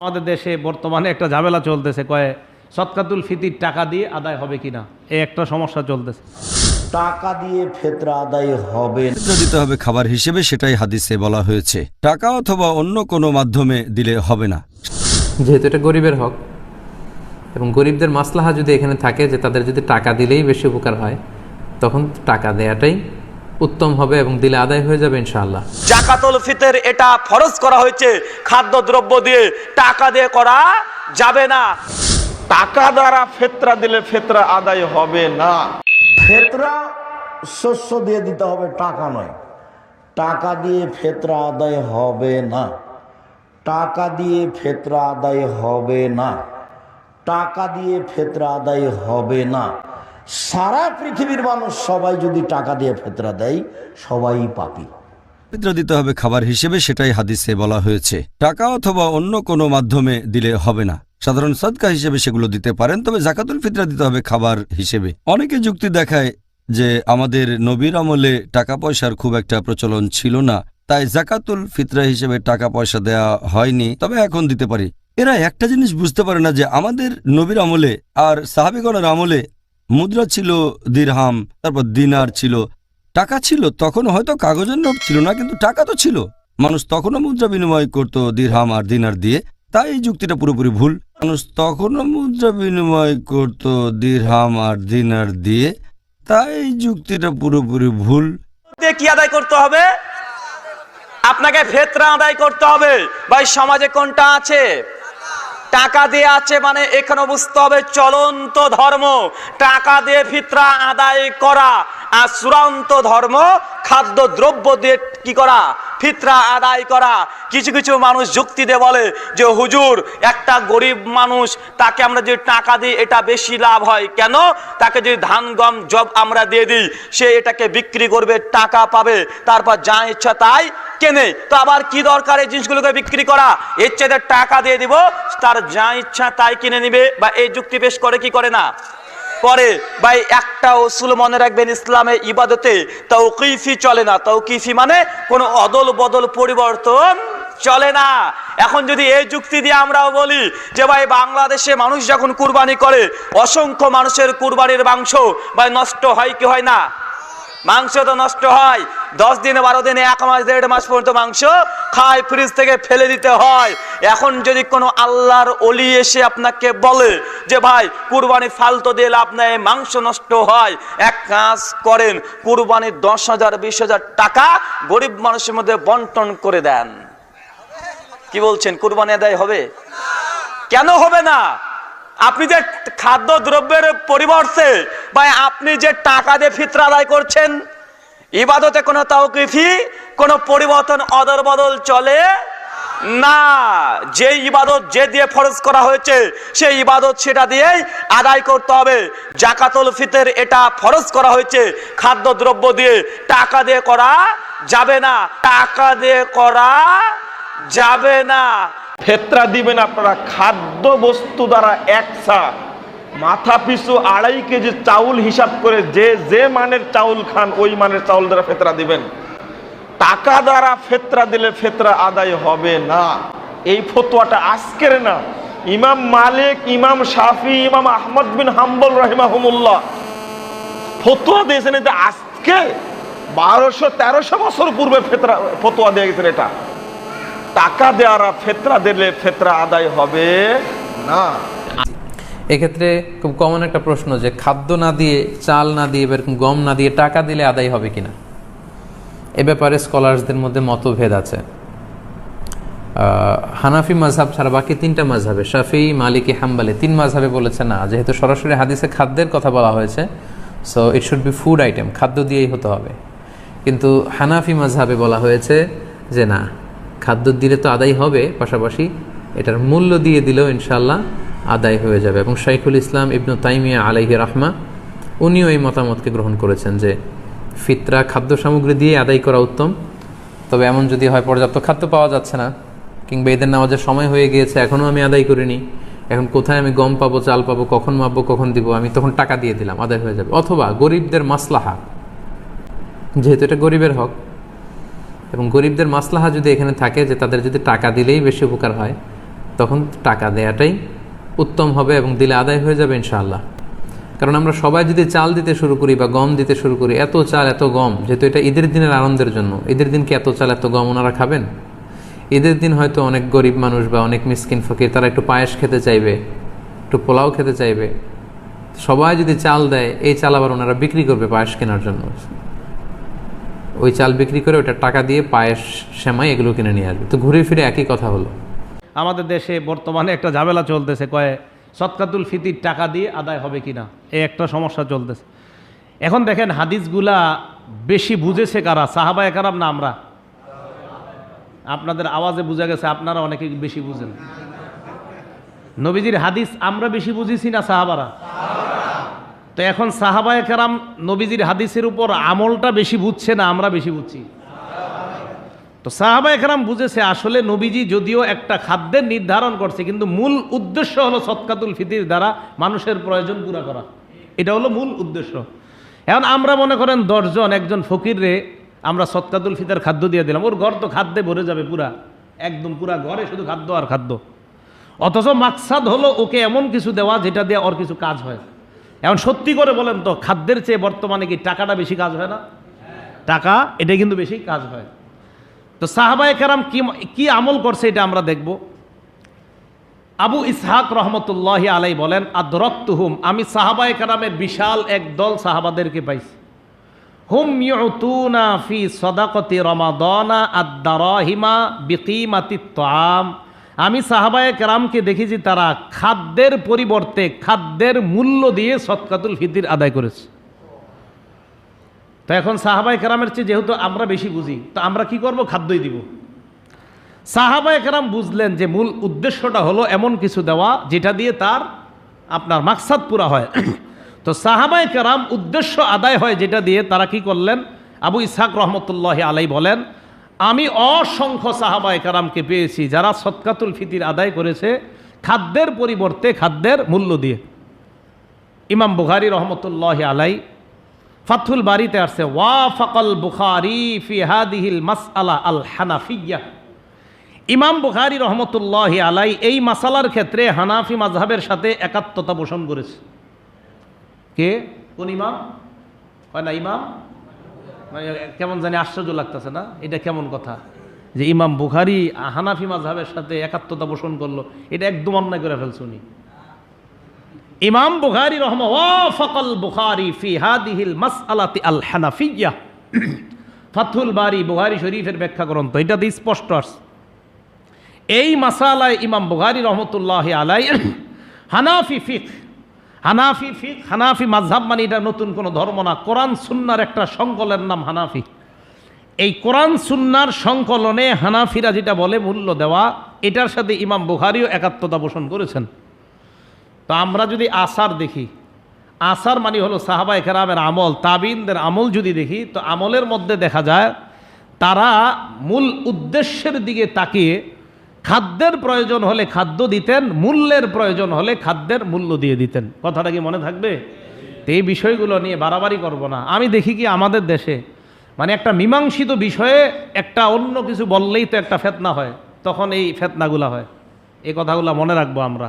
আমাদের দেশে বর্তমানে একটা ঝামেলা চলতেছে কয়ে সৎকাতুল ফিতির টাকা দিয়ে আদায় হবে কিনা? এই একটা সমস্যা চলতেছে। টাকা দিয়ে ফেতরা আদায় হবে। দিতে হবে খাবার হিসেবে সেটাই হাদিসে বলা হয়েছে। টাকা অথবা অন্য কোনো মাধ্যমে দিলে হবে না। যেহেতু এটা গরিবের হক এবং গরিবদের মাসলাহা যদি এখানে থাকে যে তাদের যদি টাকা দিলেই বেশি উপকার হয় তখন টাকা দেয়াটাই উত্তম হবে এবং দিলে আদায় হয়ে যাবে ইনশাআল্লাহ। জাকাতুল ফিতর এটা ফরজ করা হয়েছে। খাদ্য দ্রব্য দিয়ে টাকা দিয়ে করা যাবে না। টাকা দ্বারা ফেতরা দিলে ফেতরা আদায় হবে না। ফেতরা শস্য দিয়ে দিতে হবে টাকা নয়। টাকা দিয়ে ফেতরা আদায় হবে না। টাকা দিয়ে ফেতরা আদায় হবে না। টাকা দিয়ে ফেতরা আদায় হবে না। সারা পৃথিবীর মানুষ সবাই যদি টাকা দিয়ে ফেতরা দেয়, সবাই পাপি। ফিতরা দিতে হবে খাবার হিসেবে, সেটাই হাদিসে বলা হয়েছে। টাকা অথবা অন্য কোনো মাধ্যমে দিলে হবে না। সাধারণ সদকা হিসেবে সেগুলো দিতে পারেন, তবে জাকাতুল ফিতরা দিতে হবে খাবার হিসেবে। অনেকে যুক্তি দেখায় যে আমাদের নবীর আমলে টাকা পয়সার খুব একটা প্রচলন ছিল না, তাই জাকাতুল ফিতরা হিসেবে টাকা পয়সা দেয়া হয়নি, তবে এখন দিতে পারি। এরা একটা জিনিস বুঝতে পারে না যে আমাদের নবীর আমলে আর সাহাবিগণের আমলে মুদ্রা ছিল দিরহাম, তারপর দিনার ছিল। টাকা ছিল তখন হয়তো কাগজের নোট ছিল না, কিন্তু টাকা তো ছিল। মানুষ তখনও মুদ্রা বিনিময় করত দিরহাম আর দিনার দিয়ে। তাই এই যুক্তিটা পুরোপুরি ভুল। মানুষ তখনও মুদ্রা বিনিময় করত দিরহাম আর দিনার দিয়ে। তাই এই যুক্তিটা পুরোপুরি ভুল। কি আদায় করতে হবে? আপনাকে ফেতরা আদায় করতে হবে। ভাই, সমাজে কোনটা আছে? টাকা দিয়ে আছে মানে এখানে বুঝতে হবে চলন্ত ধর্ম। টাকা দিয়ে ফিতরা আদায় করা আর চূড়ান্ত ধর্ম খাদ্য দ্রব্য দিয়ে কি করা? ফিতরা আদায় করা। কিছু কিছু মানুষ যুক্তি দিয়ে বলে যে, হুজুর, একটা গরিব মানুষ, তাকে আমরা যে টাকা দিই, এটা বেশি লাভ হয়। কেন? তাকে যদি ধান, গম জব আমরা দিয়ে দিই, সে এটাকে বিক্রি করবে, টাকা পাবে। তারপর যা ইচ্ছা তাই কেনে। তো আবার কি দরকার এই জিনিসগুলোকে বিক্রি করা? এর চেয়ে টাকা দিয়ে দিব, তার যা ইচ্ছা তাই কিনে নিবে, বা এই যুক্তি পেশ করে কি করে না? করে ভাই একটা ওসুল মনে রাখবেন ইসলামে ইবাদতে তাও তৌকিফি চলে না। তাও তৌকিফি মানে কোনো অদল বদল পরিবর্তন চলে না। এখন যদি এই যুক্তি দিয়ে আমরাও বলি যে ভাই বাংলাদেশে মানুষ যখন কুরবানি করে, অসংখ্য মানুষের কুরবানির মাংস ভাই নষ্ট হয় কি হয় না? মাংস তো নষ্ট হয়। দশ দিনে, বারো দিনে, এক মাস, দেড় মাস পর্যন্ত মাংস খায় ফ্রিজ থেকে ফেলে দিতে হয়। এখন যদি কোনো আল্লাহর অলি এসে আপনাকে বলে যে, ভাই, কুরবানি ফালতো দিয়ে লাভ নেই, মাংস নষ্ট হয়। এক কাজ করেন কুরবানির দশ হাজার, বিশ হাজার টাকা গরিব মানুষের মধ্যে বন্টন করে দেন। কি বলছেন? কুরবানি আদায় হবে? কেন হবে না? আপনি যে খাদ্য দ্রব্যের পরিবর্তে বা আপনি যে টাকা দিয়ে ফিতরা আদায় করছেন, ইবাদতে কোনো তাওকিফি, কোনো পরিবর্তন অদল বদল চলে না। যে ইবাদত যে দিয়ে ফরজ করা হয়েছে, সেই ইবাদত সেটা দিয়েই আদায় করতে হবে। জাকাতুল ফিতর এটা ফরজ করা হয়েছে। খাদ্য দ্রব্য দিয়ে টাকা দিয়ে করা যাবে না। টাকা দিয়ে করা যাবে না। ফেতরা দিবেন আপনারা খাদ্য বস্তু দ্বারা একসা। মাথা পিছু আড়াই কেজি চাউল হিসাব করে যে যে মানের চাউল খান, ওই মানের চাউল দ্বারা ফেতরা দিবেন। টাকা দ্বারা ফেতরা দিলে ফেতরা আদায় হবে না। এই ফতোয়াটা আজকের না। ইমাম মালিক, ইমাম শাফি, ইমাম আহমদ বিন হাম্বল রহিমাহমুল্লাহ ফতোয়া দিয়েছেন এটা আজকে বারোশো তেরোশো বছর পূর্বে ফেতরা ফতোয়া দিয়ে গেছেন এটা। টাকা দেওয়ারা ফেতরা দিলে ফেতরা আদায় হবে না। এক্ষেত্রে খুব কমন একটা প্রশ্ন যে খাদ্য না দিয়ে, চাল না দিয়ে, এরকম গম না দিয়ে টাকা দিলে আদায় হবে কিনা? এ ব্যাপারে স্কলার্সদের মধ্যে মতভেদ আছে। হানাফি মাঝহাব ছাড়া বাকি তিনটা মাঝহাবে শাফি, মালিকি, হাম্বালে, তিন মাঝহাবে বলেছে না, যেহেতু সরাসরি হাদিসে খাদ্যের কথা বলা হয়েছে so it should be food item খাদ্য দিয়েই হতে হবে। কিন্তু হানাফি মাঝহাবে বলা হয়েছে যে না খাদ্য দিলে তো আদায় হবে, পাশাপাশি এটার মূল্য দিয়ে দিলেও ইনশাল্লাহ আদায় হয়ে যাবে। এবং শাইখুল ইসলাম ইবনু তাইমিয়া আলাইহি রাহমা, উনিও এই মতামতকে গ্রহণ করেছেন যে ফিতরা খাদ্য সামগ্রী দিয়ে আদায় করা উত্তম। তবে এমন যদি হয়, পর্যাপ্ত খাদ্য পাওয়া যাচ্ছে না, কিংবা এদের নামাজের সময় হয়ে গিয়েছে এখনও আমি আদায় করিনি, এখন কোথায় আমি গম পাবো, চাল পাবো, কখন মাপবো, কখন দিব, আমি তখন টাকা দিয়ে দিলাম, আদায় হয়ে যাবে। অথবা গরিবদের মাসলাহা, যেহেতু এটা গরিবের হক এবং গরিবদের মাসলাহা যদি এখানে থাকে যে তাদের যদি টাকা দিলেই বেশি উপকার হয়, তখন টাকা দেয়াটাই উত্তম হবে এবং দিলে আদায় হয়ে যাবে ইনশাআল্লাহ। কারণ আমরা সবাই যদি চাল দিতে শুরু করি বা গম দিতে শুরু করি, এত চাল, এত গম, যেহেতু এটা ঈদের দিনের আনন্দের জন্য, ঈদের দিন কি এত চাল, এত গম ওনারা খাবেন? ঈদের দিন হয়তো অনেক গরিব মানুষ বা অনেক মিসকিন ফকির, তারা একটু পায়েস খেতে চাইবে, একটু পোলাও খেতে চাইবে। সবাই যদি চাল দেয়, এই চাল আবার ওনারা বিক্রি করবে পায়েস কেনার জন্য। ওই চাল বিক্রি করে ওটা টাকা দিয়ে পায়েস, সেমাই এগুলো কিনে নিয়ে আসবে। তো ঘুরে ফিরে একই কথা হলো। আমাদের দেশে বর্তমানে একটা ঝামেলা চলতেছে, কয়ে সৎকাতুল ফিতির টাকা দিয়ে আদায় হবে কিনা, এই একটা সমস্যা চলতেছে। এখন দেখেন হাদিসগুলা বেশি বুঝেছে কারা? সাহাবা একারাম না আমরা? আপনাদের আওয়াজে বোঝা গেছে, আপনারা অনেকে বেশি বুঝেন। নবীজির হাদিস আমরা বেশি বুঝেছি না সাহাবারা? তো এখন সাহাবায় কেরাম নবীজির হাদিসের উপর আমলটা বেশি বুঝছে না আমরা বেশি বুঝছি? তো সাহাবা একরাম বুঝেছে আসলে নবীজি যদিও একটা খাদ্যের নির্ধারণ করছে, কিন্তু মূল উদ্দেশ্য হলো সৎকাতুল ফিতির দ্বারা মানুষের প্রয়োজন পুরা করা। এটা হলো মূল উদ্দেশ্য। এখন আমরা মনে করেন দশজন, একজন ফকিররে আমরা সৎকাতুল ফিতার খাদ্য দিয়ে দিলাম। ওর ঘর তো খাদ্যে ভরে যাবে পুরা, একদম পুরা ঘরে শুধু খাদ্য আর খাদ্য। অথচ মাকসাদ হলো ওকে এমন কিছু দেওয়া যেটা দিয়ে ওর কিছু কাজ হয়। এখন সত্যি করে বলেন তো, খাদ্যের চেয়ে বর্তমানে কি টাকাটা বেশি কাজ হয় না? টাকা, এটা কিন্তু বেশি কাজ হয়। তো সাহাবায়ে কেরাম কি কি আমল করছে এটা আমরা দেখব। আবু ইসহাক রহমতুল্লাহ আলাই বলেন, আদরক্তুহুম আমি সাহাবায়ে কেরামের বিশাল এক দল সাহাবাদেরকে পাইছি। হুম ইউতুনা ফি সদাকতি রমাদনা আদারহিমা বিকিমাতি তাম আমি সাহাবায়ে কেরামকে দেখেছি, তারা খাদ্যের পরিবর্তে খাদ্যের মূল্য দিয়ে সৎকাতুল ফিতির আদায় করেছে। তো এখন সাহাবাই কেরামের চেয়ে যেহেতু আমরা বেশি বুঝি, তো আমরা কি করব? খাদ্যই দিব। সাহাবাই কেরাম বুঝলেন যে মূল উদ্দেশ্যটা হলো এমন কিছু দেওয়া, যেটা দিয়ে তার আপনার মাকসাদ পুরা হয়। তো সাহাবাই কেরাম উদ্দেশ্য আদায় হয়, যেটা দিয়ে তারা কি করলেন? আবু ইসাক রহমতুল্লাহ আলাই বলেন আমি অসংখ্য সাহাবাই কেরামকে পেয়েছি যারা সৎকাতুল ফিতির আদায় করেছে খাদ্যের পরিবর্তে খাদ্যের মূল্য দিয়ে। ইমাম বুখারি রহমতুল্লাহ আলাই ফাথুল বাড়িতে আসছে ওয়া ফকল বুখারি ফি হাদিহিল মাসআলা আল হানাফিয়া। ইমাম বুখারি রহমতুল্লাহ আলাই এই মাসালার ক্ষেত্রে হানাফি মাযহাবের সাথে একাত্মতা পোষণ করেছে। কে? কোন ইমাম? হয় না ইমাম? মানে কেমন জানি আশ্চর্য লাগতেছে না? এটা কেমন কথা? যে ইমাম বুখারি হানাফি মাযহাবের সাথে একাত্মতা পোষণ করল, এটা একদম অন্যায় করে ফেলছে উনি। ইমাম বুখারি রহম ফকল বুখারি ফি হাদিহিল মাসআলাতি আল হানাফিয়া ফাথুল বারি বুখারি শরীফের ব্যাখ্যা গ্রন্থ এটাতে স্পষ্ট আসছে। এই মাসালায় ইমাম বুখারি রহমতুল্লাহ আলাই হানাফি ফিক হানাফি ফিক হানাফি মাঝহাব মানে এটা নতুন কোনো ধর্ম না। কোরআন সুন্নার একটা সংকলের নাম হানাফি। এই কোরআন সুন্নার সংকলনে হানাফিরা যেটা বলে, মূল্য দেওয়া, এটার সাথে ইমাম বুখারিও একাত্মতা পোষণ করেছেন। তো আমরা যদি আসার দেখি, আসার মানে হলো সাহাবা একরামের আমল, তাবিনদের আমল যদি দেখি, তো আমলের মধ্যে দেখা যায়, তারা মূল উদ্দেশ্যের দিকে তাকিয়ে খাদ্যের প্রয়োজন হলে খাদ্য দিতেন, মূল্যের প্রয়োজন হলে খাদ্যের মূল্য দিয়ে দিতেন। কথাটা কি মনে থাকবে? তো এই বিষয়গুলো নিয়ে বাড়াবাড়ি করব না। আমি দেখি কি আমাদের দেশে মানে একটা মীমাংসিত বিষয়ে একটা অন্য কিছু বললেই তো একটা ফেতনা হয়, তখন এই ফেতনাগুলা হয়। এই কথাগুলো মনে রাখব আমরা।